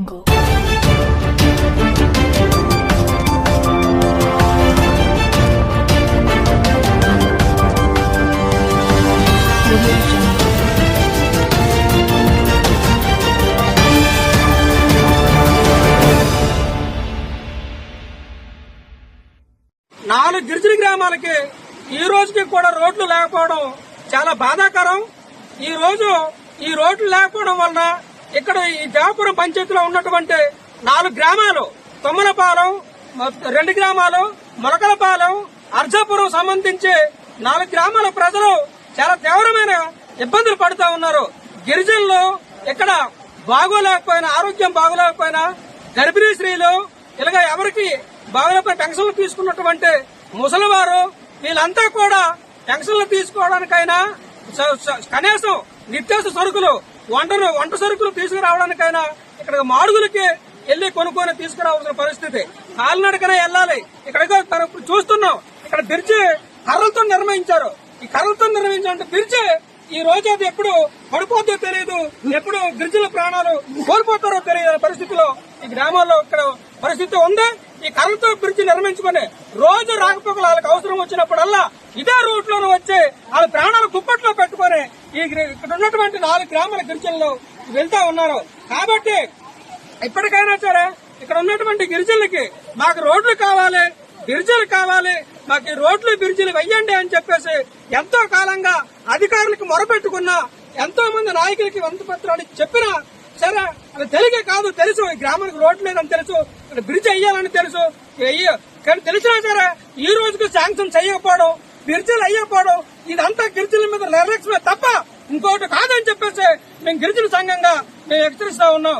Jungle. నాలుగు గిరిజన గ్రామాలకి ఈ రోజుకి కూడా రోడ్లు లేకపోవడం చాలా బాధాకరం ఈ రోజు ఈ రోడ్లు లేకపోవడం వలన ఇక్కడ ఈ దేవపురం పంచాయతీలో ఉన్నటువంటి నాలుగు గ్రామాలు తొమ్మలపాలెం రెండు గ్రామాలు మొలకలపాలెం అర్జాపురం సంబంధించి నాలుగు గ్రామాల ప్రజలు చాలా తీవ్రమైన ఇబ్బందులు పడుతూ ఉన్నారు. గిరిజనులు ఇక్కడ బాగోలేకపోయినా ఆరోగ్యం బాగోలేకపోయినా గర్భిణీ స్త్రీలు ఇలాగ ఎవరికి బాగోలేకపోయిన పెన్షన్లు తీసుకున్నటువంటి ముసలివారు వీళ్ళంతా కూడా పెన్షన్లు తీసుకోవడానికైనా స- కనీసం నిత్యావసర సరుకులు వంట వంట సరుకులు తీసుకురావడానికైనా ఇక్కడ మాడుగులకి వెళ్ళి కొనుక్కొని తీసుకురావాల్సిన పరిస్థితి. కాలినడకనే వెళ్ళాలి. ఇక్కడ మనం ఇప్పుడు చూస్తున్నాం. ఇక్కడ బ్రిడ్జి కర్రలతో నిర్మించారు. ఈ కర్రలతో నిర్మించాలంటే బ్రిడ్జి ఈ రోజు అది ఎప్పుడు పడిపోతుందో తెలియదు ఎప్పుడు గిరిజనుల ప్రాణాలు కోల్పోతారో తెలియదు పరిస్థితిలో ఈ గ్రామాల్లో ఇక్కడ పరిస్థితి ఉంది. ఈ కర్రలతో బ్రిడ్జి నిర్మించుకుని రోజు రాకపోకలు వాళ్ళకి అవసరం వచ్చినప్పుడల్లా ఇదే రూట్ లోను ఇక్కడ ఉన్నటువంటి నాలుగు గ్రామాల గిరిజనులు వెళ్తా ఉన్నారు. కాబట్టి ఇప్పటికైనా సరే ఇక్కడ ఉన్నటువంటి గిరిజనులకి మాకు రోడ్లు కావాలి బిర్జీలు కావాలి మాకు ఈ రోడ్లు బిర్జీలు వెయ్యండి అని చెప్పేసి ఎంతో కాలంగా అధికారులకు మొరపెట్టుకున్నా ఎంతో మంది నాయకులకి వంతు పత్రాలు చెప్పినా సరే అది తెలిగే కాదు తెలుసు. ఈ గ్రామానికి రోడ్లు లేదని తెలుసు బ్రిడ్జ్ అయ్యాలని తెలుసు. వెయ్య- కానీ తెలిసినా సరే ఈ రోజుకు శాంక్షన్ చేయకపోవడం బిర్జీలు అయ్యపోవడం ఇదంతా గిరిజనుల మీద నిర్లక్ష్యమే తప్ప ఇంకోటి కాదని చెప్పేసి మేము గిరిజన సంఘంగా మేము హెచ్చరిస్తా ఉన్నాం.